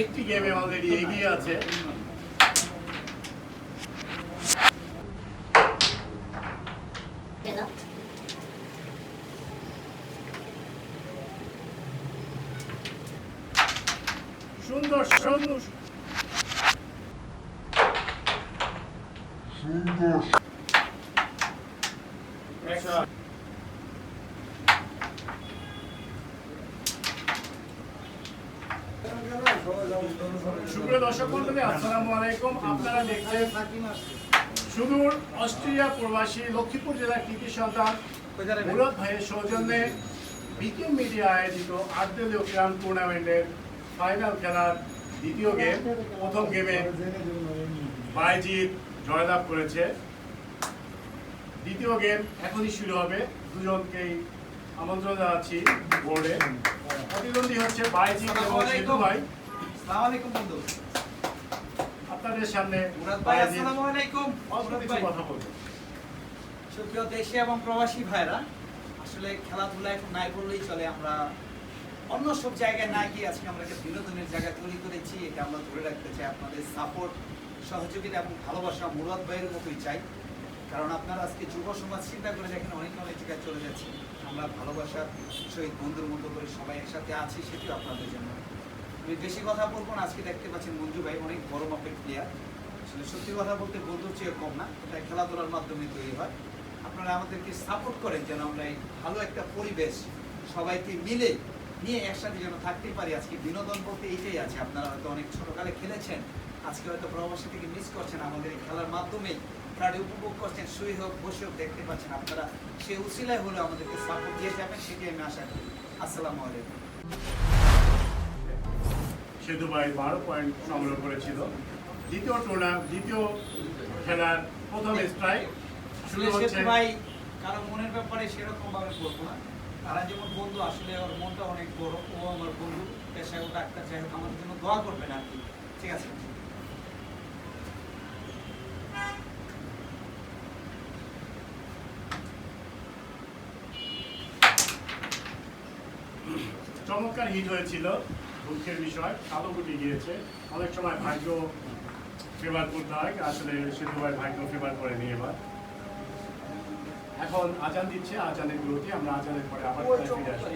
একটি গেমে অলরেডি এগিয়ে আছে কেন সুন্দর সুন্দর সুন্দর সুপ্রিয় দর্শক মন্ডলী আসসালামু আলাইকুম সুদূর অস্ট্রিয়া প্রবাসী লক্ষ্মীপুর জেলার কৃতি সন্তান মুরাদ ভাইয়ের সৌজন্যে বিকেম মিডিয়া আয়োজিত আটদলীয় ক্রাম টুর্নামেন্টের ফাইনাল খেলার দ্বিতীয় গেম প্রথম গেমে বাইজিৎ জয়লাভ করেছে। দ্বিতীয় গেম এখনই শুরু হবে। দুজনকেই আমন্ত্রণ জানাচ্ছি বোর্ডে। প্রতিদ্বন্দ্বী হচ্ছে বাইজিৎ এবং সিধু ভাই আসসালামু আলাইকুম বন্ধু। আপনাদের সামনে আসসালামু আলাইকুম। কথা সুপ্রিয় দেশি এবং প্রবাসী ভাইরা আসলে খেলাধুলা এখন নাই বললেই চলে আমরা অন্য সব জায়গায় না গিয়ে আজকে আমরা একটা বিনোদনের জায়গা তৈরি করেছি এটা আমরা ধরে রাখতে চাই আপনাদের সাপোর্ট সহযোগিতা এবং ভালোবাসা মুরাদ ভাইয়ের মতোই চাই। কারণ আপনারা আজকে যুব সমাজ চিন্তা করে দেখেন অনেক অনেক জায়গায় চলে যাচ্ছে। আমরা ভালোবাসার সহিত বন্ধুর মতো করে সবাই একসাথে আছি সেটিও আপনাদের জন্য। বেশি কথা বলব না, আজকে দেখতে পাচ্ছেন মঞ্জু ভাই অনেক বড় মাপের প্লেয়ার আসলে সত্যি কথা বলতে বন্ধুর চেয়ে কম না, এটা খেলাধুলার মাধ্যমে তৈরি হয়। আপনারা আমাদেরকে সাপোর্ট করেন যেন আমরা এই ভালো একটা পরিবেশ সবাইকে মিলে নিয়ে একসাথে যেন থাকতে পারি। আজকে বিনোদন বলতে এইটাই আছে, আপনারা হয়তো অনেক ছোটকালে খেলেছেন, আজকে হয়তো প্রবাসী থেকে মিস করছেন, আমাদের এই খেলার মাধ্যমে খেলাটি উপভোগ করছেন, শুয়ে হোক, বসে হোক, দেখতে পাচ্ছেন আপনারা। সেই উসিলায় হলেও আমাদেরকে সাপোর্ট দিয়ে যাবেন সেটি আমি আশা করি। আসসালামু আলাইকুম। সেতু ভাই বারো পয়েন্ট সংগ্রহ করেছিল। দ্বিতীয় টুর্না দ্বিতীয় খেলার প্রথম স্ট্রাইক শুরু হচ্ছে। ভাই মনের ব্যাপারে সেরকম ভাবে বলব না। তারা যেমন বন্ধু আসলে ওর মনটা অনেক বড়। ও আমার বন্ধু ডাক্তার আমাদের জন্য দোয়া করবেন আর কি। ঠিক আছে? চমৎকার হিট হয়েছিল। দুঃখের বিষয়, কালো গুটি গিয়েছে। অনেক সময় ভাগ্য ফেভার করতে হয়, আসলে সেতু ভাই ভাগ্য ফেভার নিয়ে এবার। এখন আজান দিচ্ছে, আজানের বিরতি, আমরা আজানের পরে আবার ফিরে আসব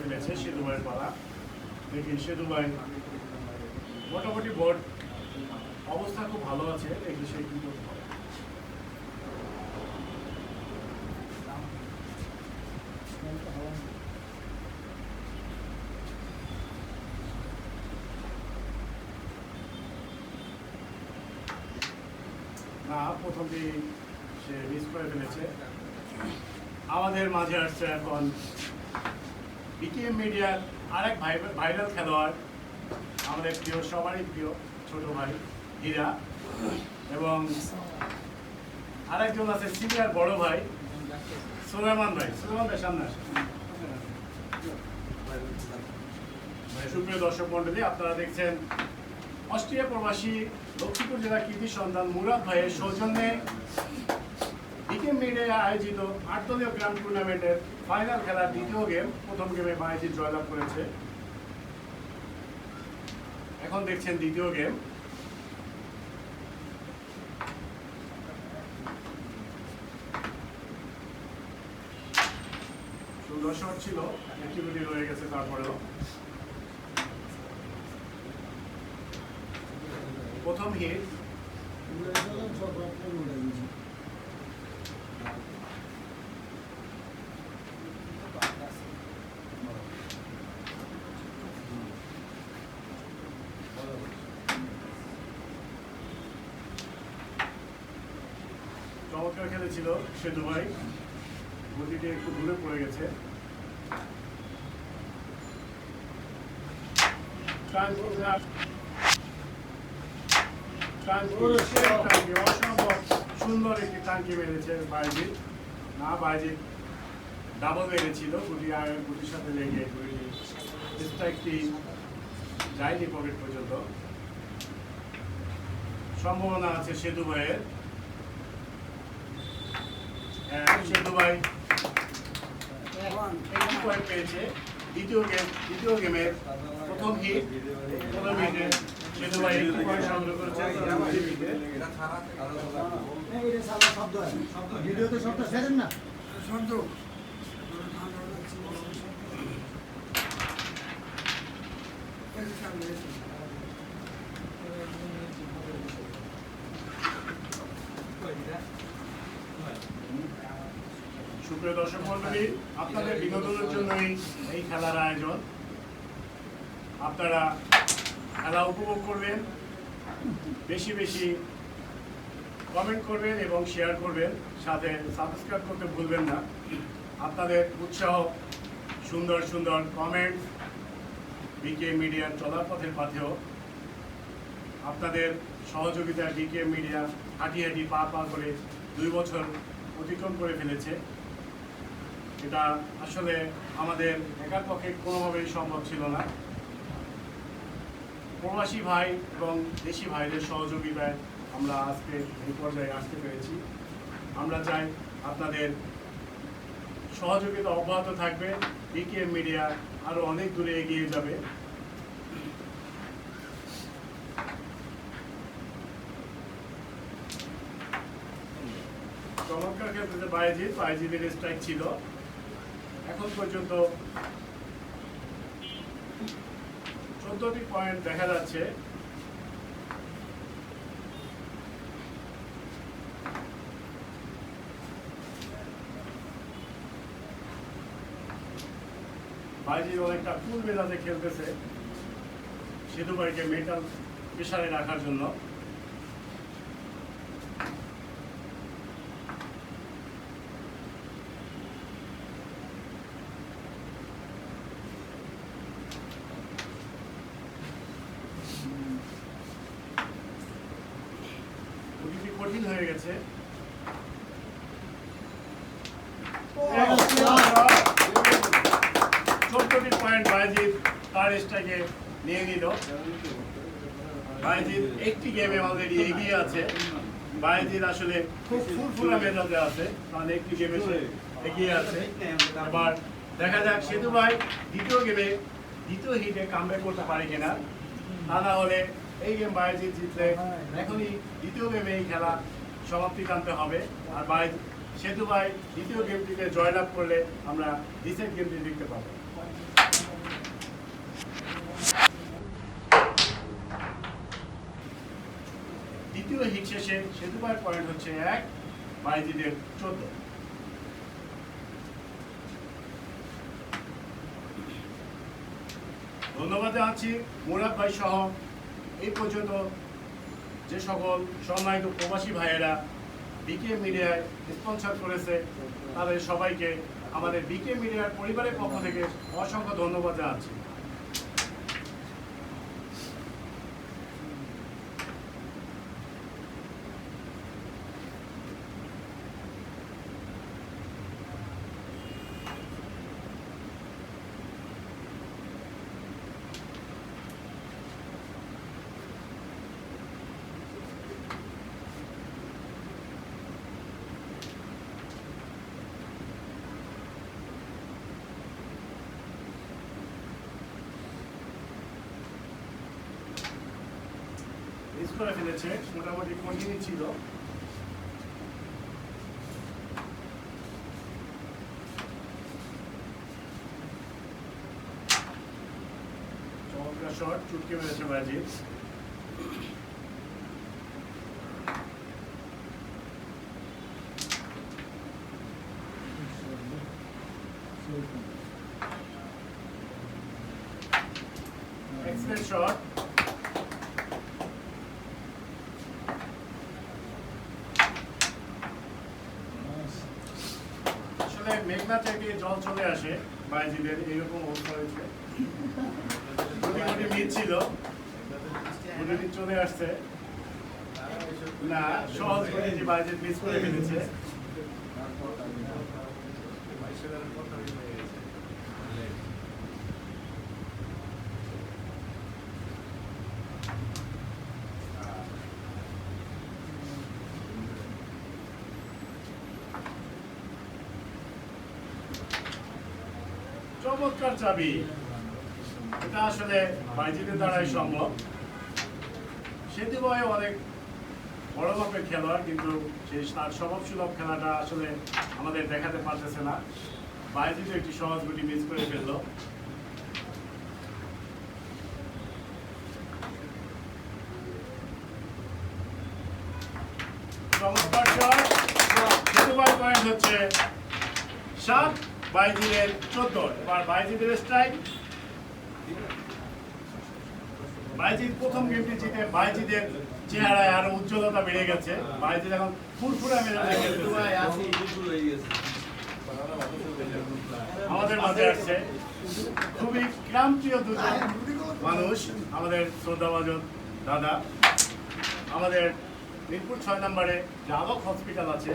করে ফেলেছে সেতু ভাইয়ের পালা দেখি সেতু ভাই মোটামুটি বোর্ড অবস্থা খুব ভালো আছে দেখি সে কি করতে পারে না প্রথমটি সে মিস করে ফেলেছে আমাদের মাঝে আসছে এখন বিকেএম মিডিয়ার আরেক ভাই ভাইরাল খেলোয়াড়, আমাদের প্রিয়, সবারই প্রিয় ছোট ভাই হীরা। এবং আরেকজন আছে সিনিয়র বড় ভাই, সুলেমান ভাই। সুলেমান ভাই, সামনে আসেন। সুপ্রিয় দর্শক মন্ডলী আপনারা দেখছেন অস্ট্রিয়া প্রবাসী লক্ষ্মীপুর জেলার কৃতি সন্তান মুরাদ ভাইয়ের সৌজন্যে বিকেম মিডিয়া আয়োজিত আট দলীয় গ্রাম টুর্নামেন্টের ফাইনাল খেলার দ্বিতীয় গেম প্রথম গেমে বায়েজিৎ জয়লাভ করেছে। এখন দেখছেন দ্বিতীয় গেম সুন্দর ছিল অ্যাক্টিভিটি রয়ে গেছে তারপরেও। প্রথম হিট খেলেছিল সেতু ভাই। গতিটি একটু দূরে পড়ে গেছে। সুন্দর একটি টাঙ্কি মেরেছে না ডাবল মেরেছিল, গুটি আর গুটির সাথে লেগে যায়নি পকেট পর্যন্ত। সম্ভাবনা আছে সেতু ভাইয়ের। হ্যাঁ, ভাই একটি পয়েন্ট পেয়েছে দ্বিতীয় গেম দ্বিতীয় গেমের প্রথম হিট প্রথম হিটে সেতু একটি পয়েন্ট সংগ্রহ করেছে। ভিডিওতে সবটা ছেড়েন না সুপ্রিয় আপনাদের বিনোদনের জন্যই এই খেলার আয়োজন। আপনারা খেলা উপভোগ করবেন, বেশি বেশি কমেন্ট করবেন এবং শেয়ার করবেন, সাথে সাবস্ক্রাইব করতে ভুলবেন না। আপনাদের উৎসাহ, সুন্দর সুন্দর কমেন্ট বিকে মিডিয়ার চলার পথের পাথেও আপনাদের সহযোগিতায় বিকে মিডিয়া হাঁটি হাঁটি পা পা করে দুই বছর অতিক্রম করে ফেলেছে। এটা আসলে আমাদের একার পক্ষে কোনোভাবেই সম্ভব ছিল না। প্রবাসী ভাই এবং দেশি ভাইদের সহযোগিতায় আমরা আজকে এই পর্যায়ে আসতে পেরেছি। আমরা চাই আপনাদের সহযোগিতা অব্যাহত থাকবে। বিকেএম মিডিয়া আরও অনেক দূরে এগিয়ে যাবে। চমৎকার ক্ষেত্রে বাইজিৎ বাইজিদের স্ট্রাইক ছিল। এখন পর্যন্ত চোদ্দটি পয়েন্ট দেখা যাচ্ছে। বাইজিৎ অনেকটা ফুল মেজাজে খেলতেছে। সেতু বাড়িকে মেটাল প্রেশারে রাখার জন্য খুবই কঠিন হয়ে গেছে। চোদ্দটি পয়েন্ট বাইজিৎ তার স্ট্রাইকে নিয়ে নিল। বাইজিৎ একটি গেমে অলরেডি এগিয়ে আছে। বাইজিৎ আসলে খুব ফুলফুলা মেজাজে আছে। কারণ একটি গেমে সে এগিয়ে আছে। এবার দেখা যাক সেতু ভাই দ্বিতীয় গেমে দ্বিতীয় হিটে কামব্যাক করতে পারে কিনা। তা না হলে এই গেম বাইজিৎ জিতলে এখনই দ্বিতীয় গেমে এই খেলা সমাপ্তি টানতে হবে। আর বাই সেতু ভাই, দ্বিতীয় গেমটিতে জয়লাভ করলে আমরা রিসেন্ট গেমটি দেখতে পাবো। দ্বিতীয় হিট শেষে সেতু ভাইয়ের পয়েন্ট হচ্ছে এক বাইজিদের চোদ্দ। ধন্যবাদ জানাচ্ছি মুরাদ ভাই সহ। এই পর্যন্ত যে সকল সম্মানিত প্রবাসী ভাইয়েরা বিকে মিডিয়ায় স্পন্সর করেছে, তাদের সবাইকে আমাদের বিকে মিডিয়ার পরিবারের পক্ষ থেকে অসংখ্য ধন্যবাদ জানাচ্ছি। মিস করে ফেলেছে মোটামুটি কন্টিনিউ ছিল চমৎকার শট চুটকে মেরেছে বাজিৎ এক্সেলেন্ট শট আসলে মেঘনা থেকে জল চলে আসে, বাইজিদের এইরকম অবস্থা হয়েছে। বীজ ছিল। চলে আসছে। না, সহজ করে যে বাজেট মিস করে ফেলেছে। চমৎকার চাবি। এটা আসলে বাইজিদের দ্বারাই সম্ভব। সেতু বয়ে অনেক বড় মাপের খেলোয়াড়, কিন্তু সেই তার স্বভাব সুলভ খেলাটা আসলে আমাদের দেখাতে পারতেছে না। বাইজিদের একটি সহজ গুটি মিস করে ফেলল চমৎকার shot। সেতু বয় পয়েন্ট হচ্ছে সাত বাইজিদের চোদ্দ এবার বাইজিদের স্ট্রাইক বাইজিদ প্রথম গেমটি জিতে বাইজিদের চেহারায় আরও উজ্জ্বলতা বেড়ে গেছে। বাইজিদ এখন ফুরফুরা মেজাজে আমাদের মাঝে আসছে খুবই ক্রান্তীয় দুজন মানুষ। আমাদের শ্রদ্ধাভাজন দাদা। আমাদের মিরপুর ছয় নম্বরে যে আলোক হসপিটাল আছে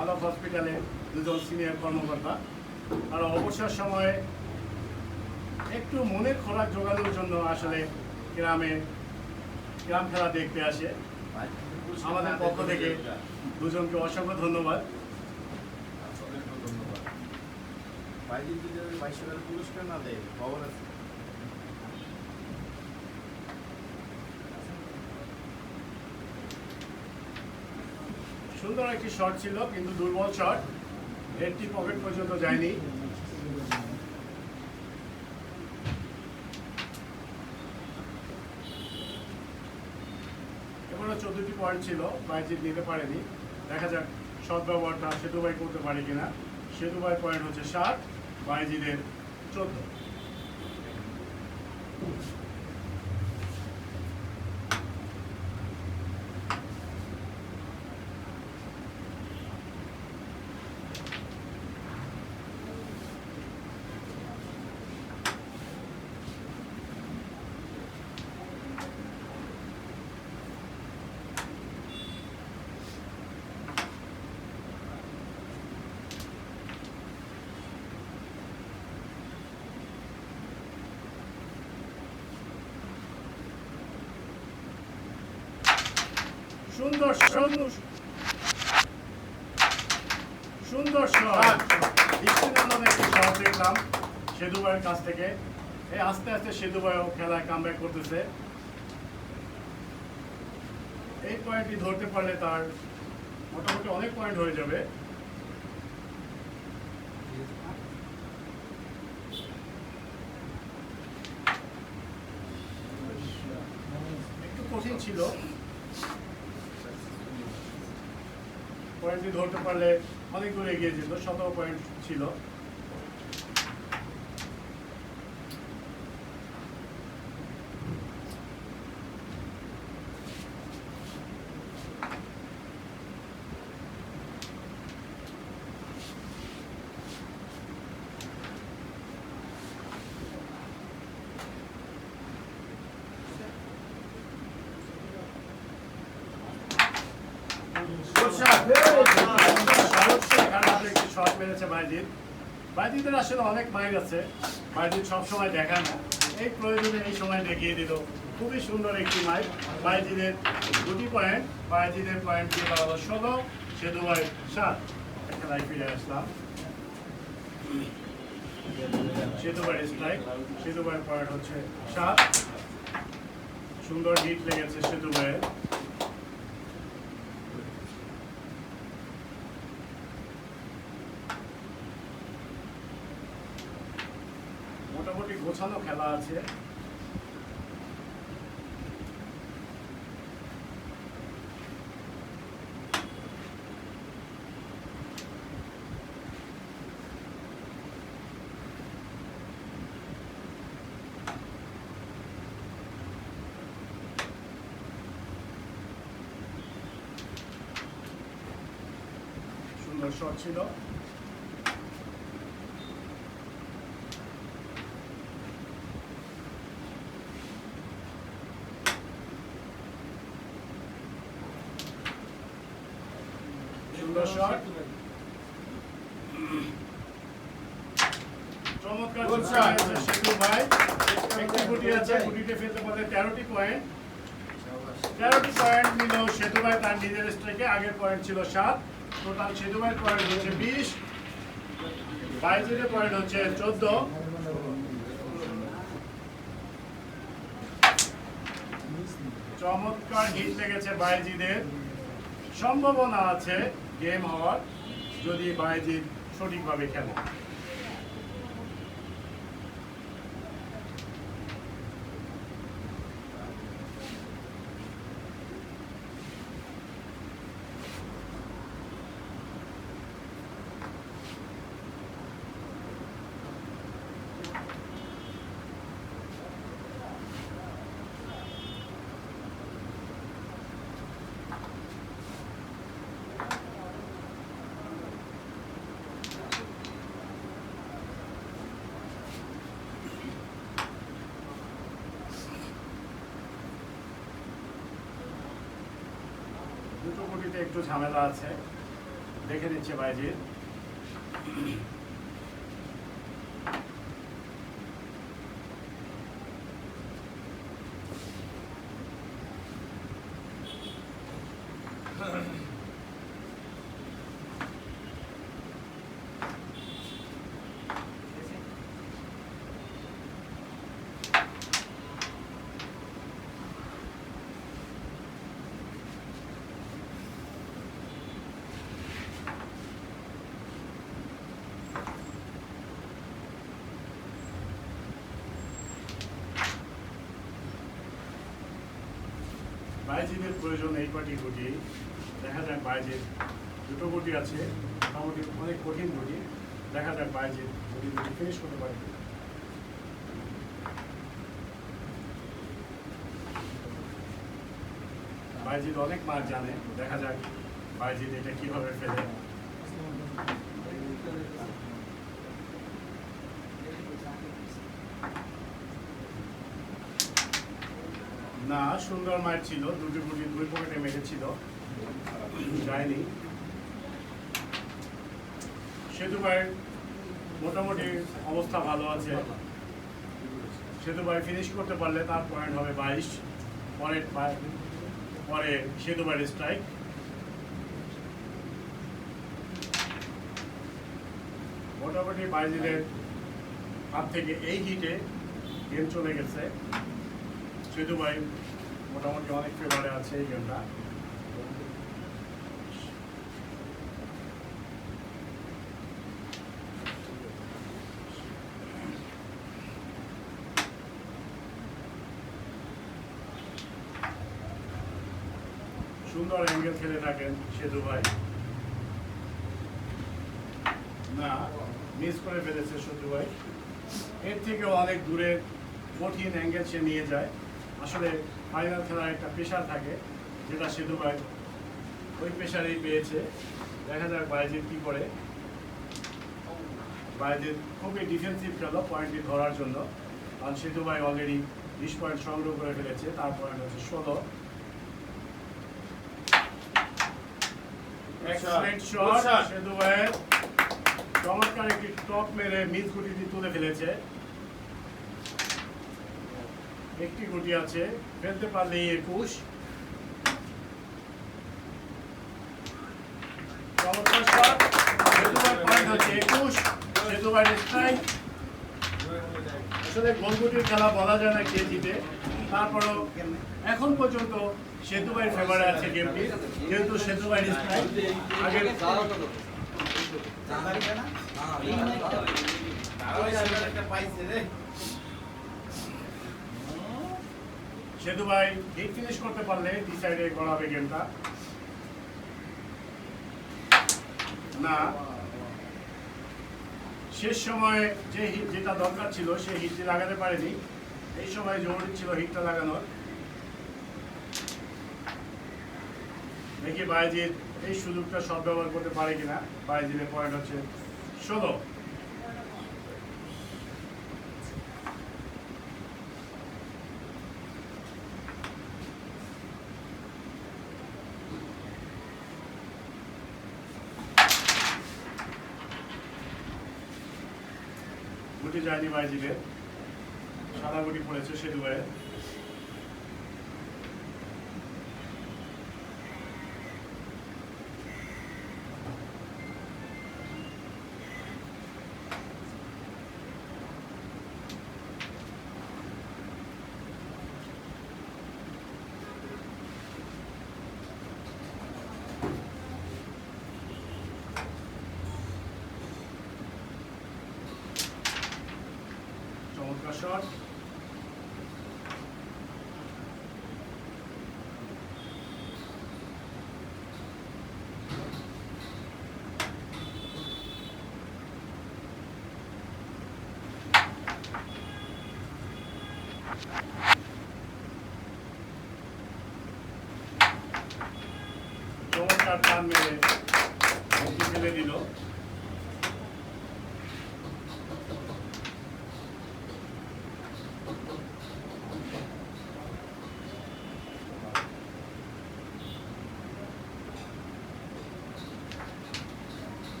আলোক হসপিটালে দুজন সিনিয়র কর্মকর্তা। তারা অবসর সময়ে একটু মনের খোরাক জোগানোর জন্য আসলে গ্রামে গ্রাম খেলা দেখতে আসে। আমাদের পক্ষ থেকে দুজনকে অসংখ্য ধন্যবাদ। সুন্দর একটি শট ছিল, কিন্তু দুর্বল শট নেটটি পকেট পর্যন্ত যায়নি। এবারও চোদ্দটি পয়েন্ট ছিল বাইজিৎ নিতে পারেনি। দেখা যাক সৎ ব্যবহারটা সেতু ভাই করতে পারে কিনা। সেতু ভাই পয়েন্ট হচ্ছে সাত বাইজিদের চোদ্দ। সুন্দর সুন্দর। সুন্দর একটি শট দেখলাম সেতু ভাইয়ের কাছ থেকে। এই আস্তে আস্তে সেতু ভাইও খেলায় কামব্যাক করতেছে। এই পয়েন্টটি ধরতে পারলে তার মোটামুটি অনেক পয়েন্ট হয়ে যাবে। একটু কঠিন ছিল। পয়েন্টটি ধরতে পারলে অনেক দূরে এগিয়ে যেত সতেরো পয়েন্ট ছিল। শট মেরেছে বাইজিৎ বাইজিতের আসলে অনেক মাইল আছে বাইজিৎ সবসময় দেখায় না এই প্রয়োজনে এই সময় দেখিয়ে দিল খুবই সুন্দর একটি মাইল বাইজিদের দুটি পয়েন্ট বাইজিদের পয়েন্ট দিয়ে দাঁড়াল ষোলো সেদু ভাই সাত খেলায় ফিরে আসলাম সেতু ভাই পয়েন্ট হচ্ছে সাত সুন্দর হিট লেগেছে সেতু ভাইয়ের মোটামুটি গোছানো খেলা আছে। সুন্দর শট ছিল সুন্দর শট চমৎকার Good shot shot. হয়েছে সেতু ভাই একটি গুটি আছে গুটিতে ফেলতে পারলে তেরোটি পয়েন্ট তেরোটি পয়েন্ট নিল সেতু ভাই তার নিজের স্ট্রাইকে আগের পয়েন্ট ছিল সাত। টোটাল সেতু ভাইয়ের পয়েন্ট হচ্ছে বিশ বাইজিদের পয়েন্ট হচ্ছে চোদ্দ। চমৎকার হিট লেগেছে বাইজিদের। সম্ভাবনা আছে গেম হওয়ার, যদি বাইজিদ সঠিকভাবে খেলে দুটো গুটিতে একটু ঝামেলা আছে। দেখে নিচ্ছে বাইজিদ বাইজিদের প্রয়োজন এই কটি গুটি, দেখা যায় বাইরে দুটো গুটি আছে, মোটামুটি অনেক কঠিন গুটি, দেখা যায় বাইরে গুটি গুটি ফিনিশ করতে পারে। বাইজিদ অনেক মাছ জানে, দেখা যাক বাইজিদ এটা কীভাবে ফেলে না সুন্দর মার ছিল, দুটি গুটি, দুই পকেটে মেরেছিল যায়নি। সেতু ভাইয়ের মোটামুটি অবস্থা ভালো আছে। সেতু ভাই ফিনিশ করতে পারলে তার পয়েন্ট হবে বাইশ। পরের পা- পরে সেতু ভাইয়ের স্ট্রাইক মোটামুটি বাইজিদের হাত থেকে এই হিটে গেম চলে গেছে। সেতু ভাই মোটামুটি অনেক ফেভারে আছে এই গেমটা সুন্দর অ্যাঙ্গেল খেলে থাকেন সেতু ভাই। না মিস করে ফেলেছে সেতু ভাই। এর থেকেও অনেক দূরে কঠিন অ্যাঙ্গেল সে নিয়ে যায়। আসলে ফাইনাল খেলার একটা প্রেশার থাকে যেটা সেতু ভাই ওই প্রেশারেই পেয়েছে। দেখা যাক বাইজিৎ কি করে। বাইজিৎ খুবই ডিফেন্সিভ খেলো পয়েন্টটি ধরার জন্য। কারণ সেতু ভাই অলরেডি বিশ পয়েন্ট সংগ্রহ করে ফেলেছে তার পয়েন্ট হচ্ছে ষোলো। চমৎকার একটি টপ মেরে মিস গুটিটি তুলে ফেলেছে। একটি গুটি আছে ফেলতে পারলেই একুশ। আসলে গোলগুটির খেলা বলা যায় না কে জিতে তারপরও এখন পর্যন্ত ফেভারে আছে গেমটি যেহেতু স্ট্রাইক আগের পাইছে রে। সেতু ভাই হিট ফিনিশ করতে পারলে ডিসাইডে করাবে গেমটা না। শেষ সময়ে যে হিট যেটা দরকার ছিল সেই হিটটি লাগাতে পারেনি। এই সময় জরুরি ছিল হিটটা লাগানোর। দেখি বাইজিৎ এই সুযোগটা সব ব্যবহার করতে পারে কিনা। বাইজিতের পয়েন্ট হচ্ছে ষোলো। যায়নি বাইজিদের সাদা গুটি পড়েছে সেতু ভাইয়ের শট চমৎকার টান মেরে ফেলে দিল।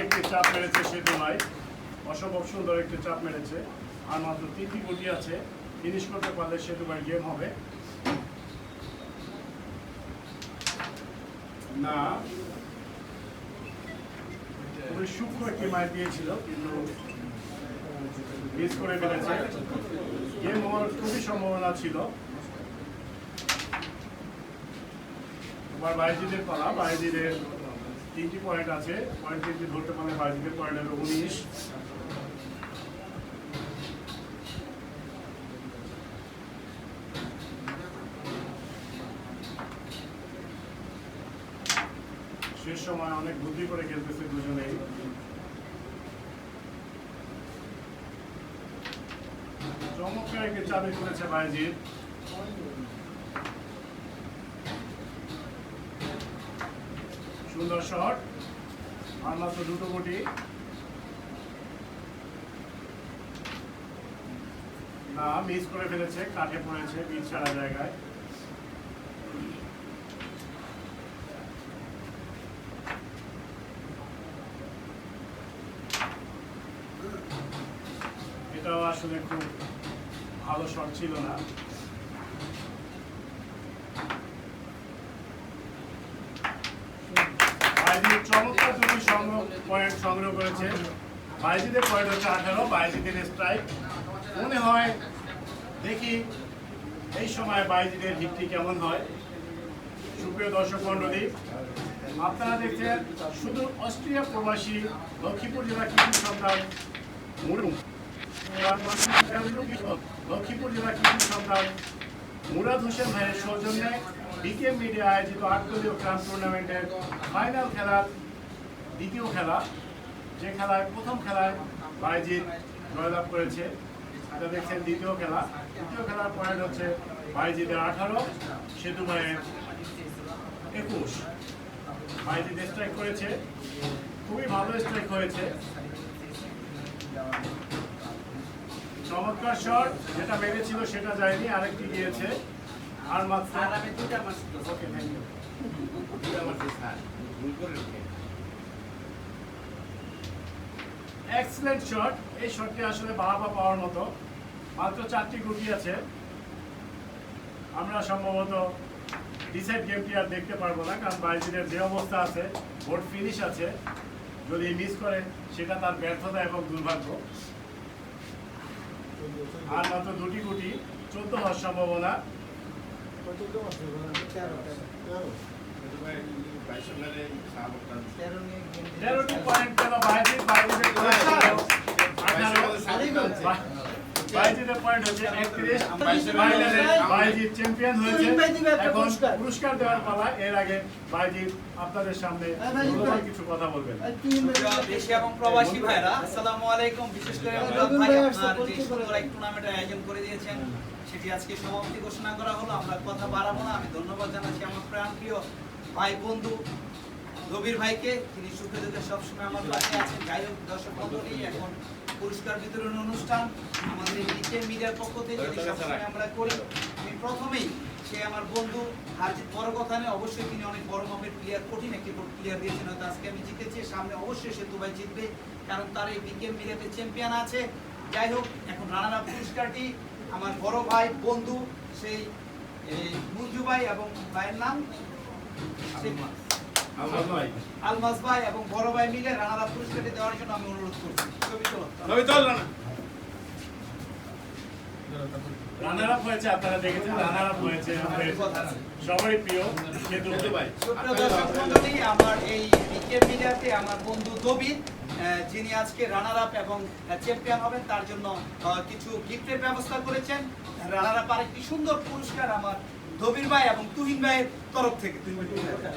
একটি চাপ মেরেছে সেতু ভাই অসম্ভব সুন্দর একটি চাপ মেরেছে। আর মাত্র তিনটি গুটি আছে। ফিনিশ করতে পারলে সেতু ভাই গেম হবে। না। সূক্ষ্ম একটি মার দিয়েছিল। কিন্তু মিস করে ফেলেছে। গেম হওয়ার খুবই সম্ভাবনা ছিল। এবার বাইজিদের পালা বাইজিদের তিনটি পয়েন্ট আছে। পয়েন্ট তিনটি ধরতে পারলে বাইজিদের পয়েন্ট হবে উনিশ। শেষ সময় অনেক বুদ্ধি করে খেলতেছে দুজনেই। চমৎকার একটি চাবি করেছে বাইজিৎ সুন্দর শট আর মাত্র দুটো গুটি না মিস করে ফেলেছে, কাঠে পড়েছে পিচ ছাড়া জায়গায়। এটাও আসলে খুব ভালো শট ছিল না বাইজিদ চমৎকার দুটি সংগ্রহ পয়েন্ট সংগ্রহ করেছে। বাইজিদের পয়েন্ট হচ্ছে আঠারো, বাইজিদের স্ট্রাইক মনে হয় দেখি এই সময় বাইজিদের হিটটি কেমন হয়। সুপ্রিয় দর্শক মণ্ডলী, আপনারা দেখছেন শুধু অস্ট্রিয়া প্রবাসী লক্ষ্মীপুর জেলা কৃষি সন্তান লক্ষ্মীপুর জেলা কৃষি সন্তান মুরাদ হোসেন ভাইয়ের সৌজন্যে বিকেএম মিডিয়া আয়োজিত আটদলীয় ক্লাব টুর্নামেন্টের ফাইনাল খেলার দ্বিতীয় খেলা। যে খেলায় প্রথম খেলায় বাইজিৎ জয়লাভ করেছে এটা দেখছেন দ্বিতীয় খেলা। দ্বিতীয় খেলার পয়েন্ট হচ্ছে বাইজিদের আঠারো সেতু ভাইয়ের একুশ। বাইজিৎ স্ট্রাইক করেছে খুবই ভালো স্ট্রাইক হয়েছে চমৎকার শট যেটা মেরেছিল সেটা যায়নি আরেকটি গিয়েছে। আর মাত্র আর আমি দুটা মাস okay thank you excellent shot এই শটটি আসলে বাহাবা পাওয়ার মতো। মাত্র চারটি গুটি আছে। আমরা সম্ভবত ডিসাইড গেমটি আর দেখতে পারব না, কারণ বাইজিদের যে অবস্থা আছে ভোট ফিনিশ আছে, যদি মিস করে, সেটা তার ব্যর্থতা এবং দুর্ভাগ্য। আর মাত্র দুটি গুটি, চোদ্দ হওয়ার সম্ভাবনা। পুরস্কার দেওয়ার পালা এর আগে বাইজিদ আপনাদের সামনে কিছু কথা বলবেন এবং প্রবাসী ভাইরা আলাইকুম বিশেষ করে আয়োজন করে দিয়েছেন সেটি আজকে সমাপ্তি ঘোষণা করা হলো আমরা কথা বাড়াবো না আমি ধন্যবাদ জানাচ্ছি আমার প্রাণপ্রিয় ভাই বন্ধু রবির ভাইকে তিনি দুঃখে সবসময় আমার পাশে আছেন। যাই হোক দর্শক মন্ডলী এখন পুরস্কার বিতরণ অনুষ্ঠান আমাদের নিচের মিডিয়ার পক্ষ থেকে যেটি সবসময় আমরা করি আমি প্রথমেই সে আমার বন্ধু আর বড় কথা নেই অবশ্যই তিনি অনেক বড় মাপের প্লেয়ার কঠিন একটি প্লেয়ার দিয়েছেন হয়তো আজকে আমি জিতেছি সামনে অবশ্যই সে দুবাই জিতবে কারণ তার এই বিকেএম মিডিয়াতে চ্যাম্পিয়ন আছে। যাই হোক এখন রানার আপ পুরস্কারটি আমার বড় ভাই বন্ধু সেই মুঞ্জু ভাই এবং ভাইয়ের নাম আলমাস ভাই এবং বড় ভাই মিলে রানার পুরস্কারটি দেওয়ার জন্য আমি অনুরোধ করছি। ছবি তোলো। রানার আপ হয়েছে আপনারা দেখেছেন রানার আপ হয়েছে সবারই প্রিয় সেতু। ভাই দর্শক মণ্ডলী আমার এই বিকে মিডিয়াতে আমার বন্ধু দবির যিনি আজকে রানার আপ এবং চ্যাম্পিয়ন হবেন তার জন্য কিছু গিফটের ব্যবস্থা করেছেন। রানার আপ আরেকটি সুন্দর পুরস্কার আমার দবির ভাই এবং তুহিন ভাইয়ের তরফ থেকে তুহিন ভাই, তুহিন ভাই।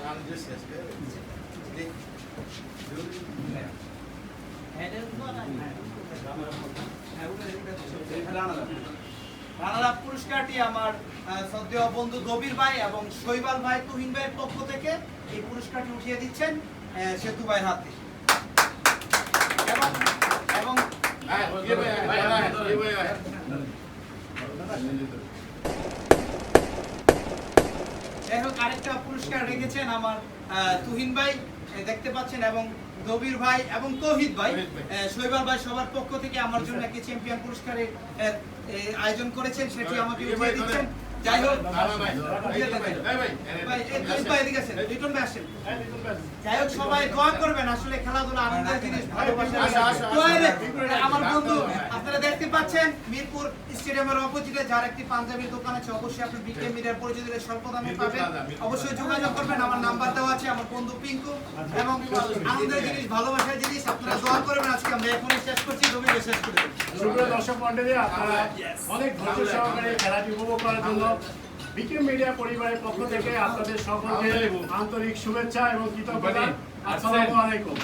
পুরস্কারটি আমার আহ, বন্ধু দবির ভাই এবং শৈবাল ভাই তুহিন ভাইয়ের পক্ষ থেকে এই পুরস্কারটি উঠিয়ে দিচ্ছেন আহ, সেতু ভাইয়ের হাতে এবং এবং যাই হোক আরেকটা পুরস্কার রেখেছেন আমার তুহিন ভাই দেখতে পাচ্ছেন এবং দবির ভাই এবং তৌহিদ ভাই শৈবাল ভাই সবার পক্ষ থেকে আমার জন্য একটি চ্যাম্পিয়ন পুরস্কারের আয়োজন করেছেন সেটি আমাকে উঠিয়ে দিচ্ছেন যাই হোক যাই হোক সবাই দোয়া করবেন আসলে খেলাধুলা আনন্দের জিনিস রে, আমার বন্ধু আপনারা দেখতে পাচ্ছেন মিরপুর স্টেডিয়ামের অপোজিটে যার একটি পাঞ্জাবির দোকান আছে অবশ্যই আপনি বিকে মিডিয়ার পরিচয় দিলে স্বল্প দামে পাবেন। অবশ্যই যোগাযোগ করবেন আমার নাম্বার দেওয়া আছে আমার বন্ধু পিঙ্কু। এবং আনন্দের জিনিস ভালোবাসার জিনিস আপনারা দোয়া করবেন আজকে আমরা এখনই শেষ করছি শেষ করে সুপ্রিয় দর্শক মন্ডলী আপনারা অনেক ধৈর্য সহকারে খেলাটি উপভোগ করার জন্য বিকে মিডিয়া পরিবারের পক্ষ থেকে আপনাদের সকলকে আন্তরিক শুভেচ্ছা এবং কৃতজ্ঞতা। আসসালামু আলাইকুম।